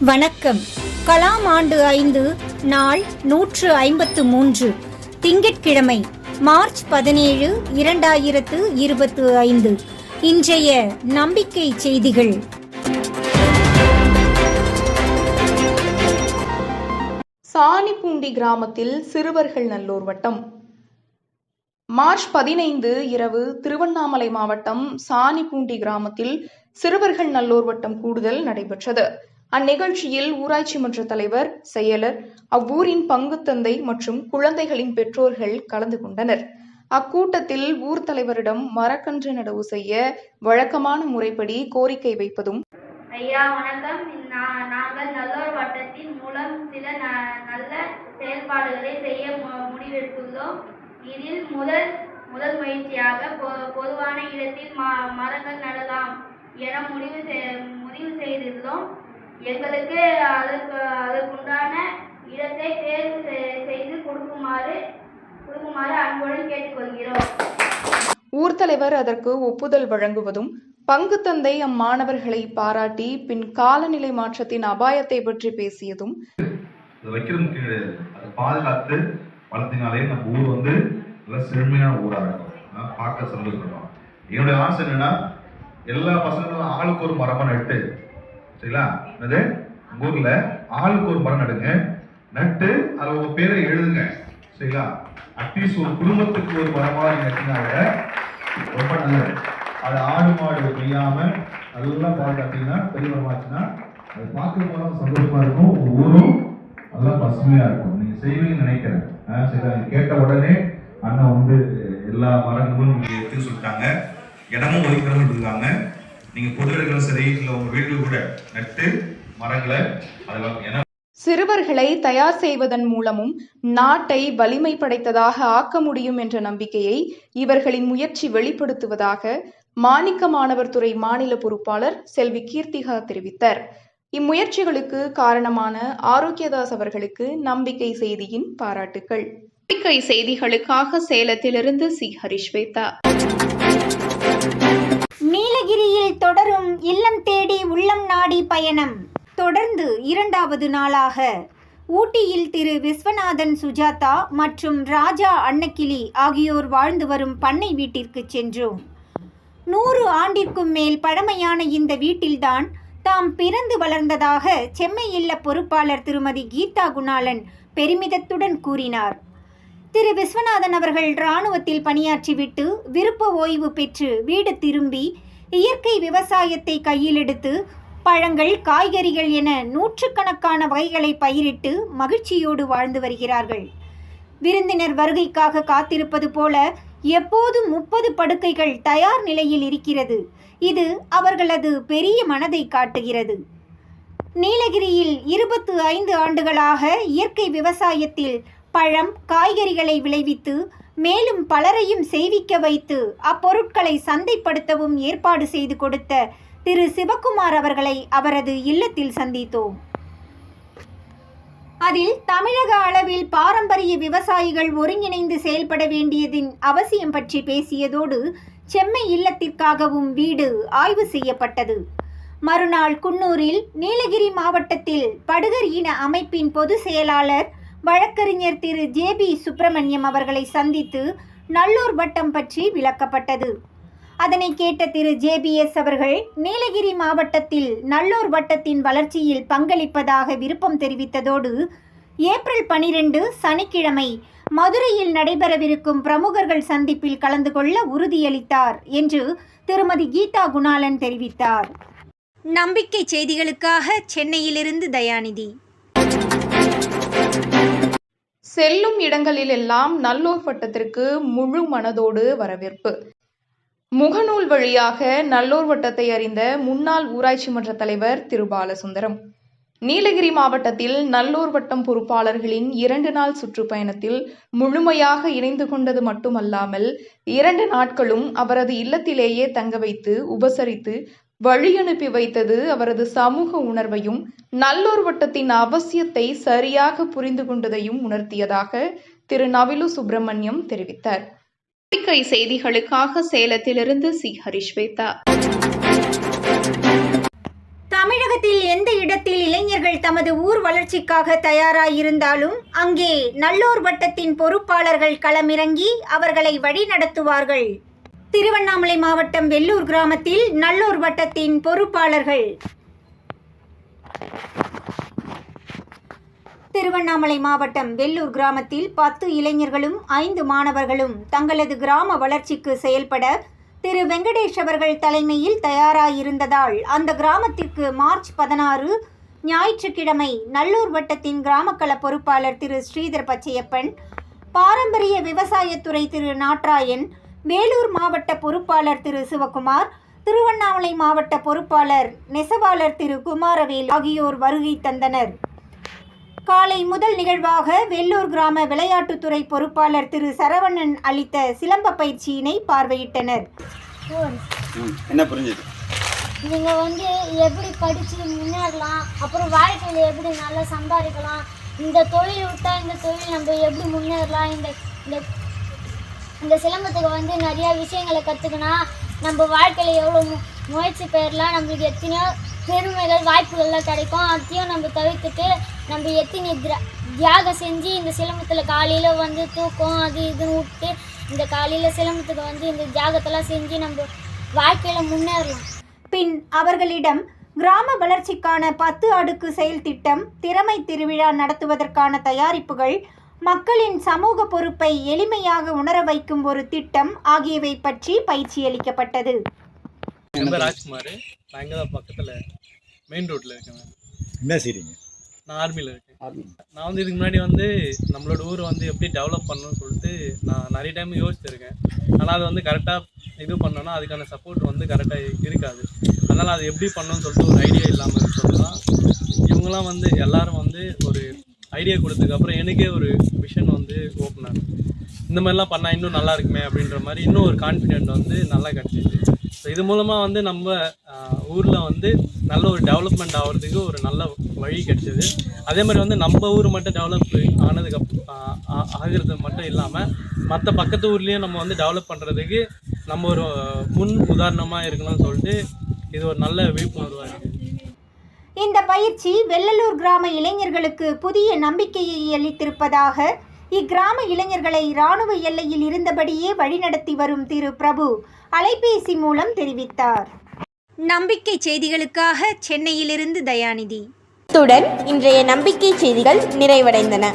வணக்கம். கலாம் ஆண்டு ஐந்து நாள் நூற்று ஐம்பத்து மூன்று. திங்கட்கிழமை மார்ச் பதினேழு இரண்டாயிரத்து இருபத்து ஐந்து. இன்றைய நம்பிக்கை செய்திகள். சாணிப்பூண்டி கிராமத்தில் சிறுவர்கள் நல்லூர் வட்டம். மார்ச் பதினைந்து இரவு திருவண்ணாமலை மாவட்டம் சாணிப்பூண்டி கிராமத்தில் சிறுவர்கள் நல்லோர் வட்டம் கூடுதல் நடைபெற்றது. அந்நிகழ்ச்சியில் ஊராட்சி மன்ற தலைவர் செயலர் அவ்வூரின் பங்குத்தந்தை மற்றும் குழந்தைகளின் பெற்றோர்கள் கலந்து கொண்டனர். அக்கூட்டத்தில் ஊர் தலைவரிடம் மரக்கன்று நடவு செய்ய வழக்கமான முறைப்படி கோரிக்கை வைப்பதும் ஐயா வணக்கம். நாங்கள் நல்லோர் வட்டத்தின் மூலம் சில ந- நல்ல செயல்பாடுகளை செய்ய முடிவெடுத்துள்ளோம். இதில் முதல் முதல் முயற்சியாக பொ- பொதுவான இடத்தில் ம- மரங்கள் நடலாம் என முடிவு முடிவு செய்துள்ளோம். எங்களுக்கு அதற்கு அதற்குண்டான இடத்தை தேர்வு செய்- செய்து கொடுக்குமாறு கொடுக்குமாறு அன்புடன் கேட்டுக்கொள்கிறோம். ஊர் தலைவர் அதற்கு ஒப்புதல் வழங்குவதும் பங்கு தந்தை அம்மாணவர்களை பாராட்டி பின் காலநிலை மாற்றத்தின் அபாயத்தை பற்றி பேசியதும். அது வைக்கிறது முக்கியம் கிடையாது. அதை பாதுகாத்து வளர்த்தினாலே நம்ம ஊர் வந்து நல்ல செழுமையான ஊராக இருக்கும். பார்க்க சந்தோஷப்படும் என்னுடைய ஆசை என்னன்னா எல்லா பசங்களும் ஆளுக்கு ஒரு மரமா நட்டு சரிங்களா? என்னது? உங்க ஊர்ல ஆளுக்கு ஒரு மரம் நடுங்க. நட்டு அதுல உங்க பேரை எழுதுங்க. சரிங்களா? அட்லீஸ்ட் ஒரு குடும்பத்துக்கு ஒரு மரமா நீங்க நட்டினாங்க ரொம்ப நல்லது. அது ஆடு மாடு பெய்யாம நல்லா பாதுகாத்தீங்கன்னா பெரிய மரமாச்சுன்னா அது பார்க்கும் போது சந்தோஷமா இருக்கும். உங்க ஊரும் நல்லா பசுமையா இருக்கும். நீங்க செய்வீங்கன்னு நினைக்கிறேன். ஆ, சரி அது கேட்ட உடனே அண்ணன் வந்து எல்லா மரங்களும் இங்க இருக்குன்னு சொல்லிட்டாங்க. இடமும் ஒதுக்கிறவங்க இருக்காங்க. நீங்க பொது இடங்களும் சரி இல்லை உங்க வீட்டில் கூட நட்டு மரங்களை ஏன்னா சிறுவர்களை தயார் செய்வதன் மூலமும் நாட்டை வலிமை படைத்ததாக ஆக்க முடியும் என்ற நம்பிக்கையை இவர்களின் முயற்சி வெளிப்படுத்துவதாக மாணிக்க மாணவர் துறை மாநில பொறுப்பாளர் செல்வி கீர்த்திகா தெரிவித்தார். இம்முயற்சிகளுக்கு காரணமான ஆரோக்கியதாஸ் அவர்களுக்கு நம்பிக்கை செய்தியின் பாராட்டுக்கள். நம்பிக்கை செய்திகளுக்காக சேலத்திலிருந்து சி. ஹரிஷ்வேதா. நீலகிரியில் தொடரும் இல்லம் தேடி உள்ளம் நாடி பயணம். தொடர்ந்து இரண்டாவது நாளாக. ஊட்டியில் திரு விஸ்வநாதன் சுஜாதா மற்றும் ராஜா அன்னக்கிளி ஆகியோர் வாழ்ந்து வரும் பண்ணை வீட்டிற்கு சென்றோம். நூறு ஆண்டிற்கும் மேல் பழமையான இந்த வீட்டில்தான் தாம் பிறந்து வளர்ந்ததாக செம்மை இல்ல பொறுப்பாளர் திருமதி கீதா குணாளன் பெருமிதத்துடன் கூறினார். திரு விஸ்வநாதன் அவர்கள் இராணுவத்தில் பணியாற்றிவிட்டு விருப்ப ஓய்வு பெற்று வீடு திரும்பி இயற்கை விவசாயத்தை கையில் எடுத்து பழங்கள் காய்கறிகள் என நூற்றுக்கணக்கான வகைகளை பயிரிட்டு மகிழ்ச்சியோடு வாழ்ந்து வருகிறார்கள். விருந்தினர் வருகைக்காக காத்திருப்பது போல எப்போதும் முப்பது படுக்கைகள் தயார் நிலையில் இருக்கிறது. இது அவர்களது பெரிய மனதை காட்டுகிறது. நீலகிரியில் இருபத்து ஐந்து ஆண்டுகளாக இயற்கை விவசாயத்தில் பழம் காய்கறிகளை விளைவித்து மேலும் பலரையும் செய்விக்க வைத்து அப்பொருட்களை சந்தைப்படுத்தவும் ஏற்பாடு செய்து கொடுத்த திரு. சிவக்குமார் அவர்களை அவரது இல்லத்தில் சந்தித்தோம். அதில் தமிழக அளவில் பாரம்பரிய விவசாயிகள் ஒருங்கிணைந்து செயல்பட வேண்டியதின் அவசியம் பற்றி பேசியதோடு செம்மை இல்லத்திற்காகவும் வீடு ஆய்வு செய்யப்பட்டது. மறுநாள் குன்னூரில் நீலகிரி மாவட்டத்தில் படுகர் இன அமைப்பின் பொதுச் செயலாளர் வழக்கறிஞர் திரு ஜே பி சுப்பிரமணியம் அவர்களை சந்தித்து நல்லூர் வட்டம் பற்றி விளக்கப்பட்டது. அதனை கேட்ட திரு ஜேபிஎஸ் அவர்கள் நீலகிரி மாவட்டத்தில் நல்லூர் வட்டத்தின் வளர்ச்சியில் பங்களிப்பதாக விருப்பம் தெரிவித்ததோடு ஏப்ரல் பனிரெண்டு சனிக்கிழமை மதுரையில் நடைபெறவிருக்கும் பிரமுகர்கள் சந்திப்பில் கலந்து கொள்ள உறுதியளித்தார் என்று திருமதி கீதா குணாலன் தெரிவித்தார். நம்பிக்கை செய்திகளுக்காக சென்னையிலிருந்து தயாநிதி. செல்லும் இடங்களிலெல்லாம் நல்லூர் வட்டத்திற்கு முழு மனதோடு வரவேற்பு. முகநூல் வழியாக நல்லூர் வட்டத்தை அறிந்த முன்னாள் ஊராட்சி மன்ற தலைவர் திரு பாலசுந்தரம் நீலகிரி மாவட்டத்தில் நல்லூர் வட்டம் பொறுப்பாளர்களின் இரண்டு நாள் சுற்றுப்பயணத்தில் முழுமையாக இணைந்து கொண்டது மட்டுமல்லாமல் இரண்டு நாட்களும் அவரது இல்லத்திலேயே தங்க வைத்து உபசரித்து வழியனுப்பி வைத்தது அவரது சமூக உணர்வையும் நல்லோர் வட்டத்தின் அவசியத்தை சரியாக புரிந்து கொண்டதையும் உணர்த்தியதாக திரு. நவிலு சுப்பிரமணியம் தெரிவித்தார். நம்பிக்கை செய்திகளுக்காக சேலத்திலிருந்து சி. ஹரிஷ்வேதா தமிழகத்தில் எந்த இடத்தில் இளைஞர்கள் இளைஞர்கள் தமது ஊர் வளர்ச்சிக்காக தயாராயிருந்தாலும் அங்கே நல்லோர் வட்டத்தின் பொறுப்பாளர்கள் களமிறங்கி அவர்களை வழிநடத்துவார்கள். திருவண்ணாமலை மாவட்டம் வெள்ளூர் கிராமத்தில் நல்லூர் வட்டத்தின் பொறுப்பாளர்கள். திருவண்ணாமலை மாவட்டம் வெள்ளூர் கிராமத்தில் பத்து இளைஞர்களும் ஐந்து மாணவர்களும் தங்களது கிராம வளர்ச்சிக்கு செயல்பட திரு. வெங்கடேஷ் அவர்கள் தலைமையில் தயாராயிருந்ததால் அந்த கிராமத்திற்கு மார்ச் பதினாறு ஞாயிற்றுக்கிழமை நல்லூர் வட்டத்தின் கிராமக்கள பொறுப்பாளர் திரு. ஸ்ரீதர் பச்சையப்பன் பாரம்பரிய விவசாயத்துறை திரு. நாட்ராயன் வேலூர் மாவட்ட பொறுப்பாளர் திரு சிவகுமார் திருவண்ணாமலை மாவட்ட பொறுப்பாளர் நெசவாளர் திரு குமாரவேல் ஆகியோர் வருகை தந்தனர். காலை முதல் நிகழ்வாக வெள்ளூர் கிராம விளையாட்டுத்துறை பொறுப்பாளர் திரு சரவணன் அளித்த சிலம்ப பயிற்சியினை பார்வையிட்டனர். என்ன புரிஞ்சுது? நீங்கள் வந்து எப்படி படித்து முன்னேறலாம் அப்புறம் வாழ்க்கையில் எப்படி நல்லா சம்பாதிக்கலாம் இந்த தொழில் விட்டா இந்த தொழில் நம்ம எப்படி முன்னேறலாம் இந்த இந்த இந்த சிலம்பத்துக்கு வந்து நிறையா விஷயங்களை கற்றுக்கினா நம்ம வாழ்க்கையில் எவ்வளோ மு முயற்சி பெயர்லாம் நம்மளுக்கு எத்தனையோ பெருமைகள் வாய்ப்புகள்லாம் கிடைக்கும். அதையும் நம்ம தவிர்த்துட்டு நம்ம எத்தனை திர தியாகம் செஞ்சு இந்த சிலம்பத்தில் காலையில் வந்து தூக்கம் அது இதுன்னு விட்டு இந்த காலையில் சிலம்பத்துக்கு வந்து இந்த தியாகத்தெல்லாம் செஞ்சு நம்ம வாழ்க்கையில் முன்னேறலாம். பின் அவர்களிடம் கிராம வளர்ச்சிக்கான பத்து அடுக்கு செயல் திட்டம் திறமை திருவிழா நடத்துவதற்கான தயாரிப்புகள் மக்களின் சமூக பொறுப்பை எளிமையாக உணர வைக்கும் ஒரு திட்டம் ஆகியவை பற்றி பயிற்சியளிக்கப்பட்டது என் பேர் ராஜ்குமார். நான் இங்கே தான் பக்கத்தில் மெயின் ரோட்டில் இருக்கேன். என்ன செய்றீங்க? நான் ஆர்மியில் இருக்கேன். நான் வந்து இதுக்கு முன்னாடி வந்து நம்மளோட ஊரை வந்து எப்படி டெவலப் பண்ணணும்னு சொல்லிட்டு நான் நிறைய டைம் யோசிச்சிருக்கேன். ஆனால் அது வந்து கரெக்டாக இது பண்ணோன்னா அதுக்கான சப்போர்ட் வந்து கரெக்டாக இருக்காது. அதனால் அது எப்படி பண்ணணும்னு சொல்லிட்டு ஒரு ஐடியா இல்லாமல் சொல்லலாம் இவங்கெல்லாம் வந்து எல்லாரும் வந்து ஒரு ஐடியா கொடுத்ததுக்கப்புறம் எனக்கே ஒரு விஷன் வந்து ஓப்பன் ஆகும் இந்த மாதிரிலாம் பண்ணால் இன்னும் நல்லா இருக்குமே அப்படின்ற மாதிரி இன்னும் ஒரு கான்ஃபிடென்ட் வந்து நல்லா கிடச்சிது ஸோ இது மூலமாக வந்து நம்ம ஊரில் வந்து நல்ல ஒரு டெவலப்மெண்ட் ஆகிறதுக்கு ஒரு நல்ல வழி கிடைச்சது. அதே மாதிரி வந்து நம்ம ஊர் மட்டும் டெவலப் ஆனதுக்கு ஆ- ஆகிறது மட்டும் இல்லாமல் மற்ற பக்கத்து ஊர்லேயும் நம்ம வந்து டெவலப் பண்ணுறதுக்கு நம்ம ஒரு முன் உதாரணமாக இருக்கணும்னு சொல்லிட்டு இது ஒரு நல்ல விழிப்புணர்வாக இருக்குது இந்த பயிற்சி வெள்ளலூர் கிராம இளைஞர்களுக்கு புதிய நம்பிக்கையை அளித்திருப்பதாக இக்கிராம இளைஞர்களை இராணுவ எல்லையில் இருந்தபடியே வழிநடத்தி வரும் திரு பிரபு அலைபேசி மூலம் தெரிவித்தார். நம்பிக்கை செய்திகளுக்காக சென்னையிலிருந்து தயாநிதி. இத்துடன் இன்றைய நம்பிக்கை செய்திகள் நிறைவடைந்தன.